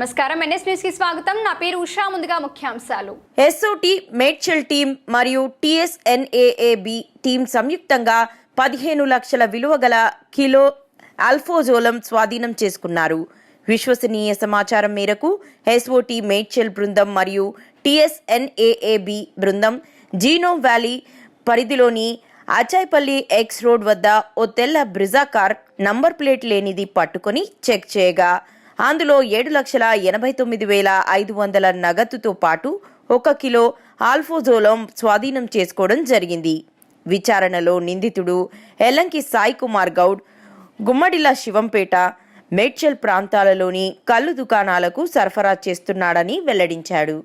నమస్కారం. ఎన్ఎస్ న్యూస్కి స్వాగతం. నా పేరు ఉషా. ముందుగా ముఖ్యాంశాలు. ఎస్ఓటి మేడ్చల్ టీం మరియు టిఎస్ఎన్ఏఏబి టీం సంయుక్తంగా పదిహేను లక్షల విలువ గల కిలో అల్ఫోజోలం స్వాధీనం చేసుకున్నారు. విశ్వసనీయ సమాచారం మేరకు ఎస్ఓటి మేడ్చల్ బృందం మరియు టిఎస్ఎన్ఏఏబి బృందం జీనో వ్యాలీ పరిధిలోని అచాయ్పల్లి ఎక్స్ రోడ్ వద్ద ఓ తెల్ల బ్రిజా కార్ నంబర్ ప్లేట్ లేనిది పట్టుకొని చెక్ చేయగా అందులో ఏడు లక్షల ఎనభై తొమ్మిది వేల ఐదు వందల నగదుతో పాటు ఒక కిలో ఆల్ఫోజోలం స్వాధీనం చేసుకోవడం జరిగింది. విచారణలో నిందితుడు ఎల్లంకి సాయి కుమార్ గౌడ్ గుమ్మడిల శివంపేట మేడ్చల్ ప్రాంతాలలోని కళ్ళు దుకాణాలకు సరఫరా చేస్తున్నాడని వెల్లడించాడు.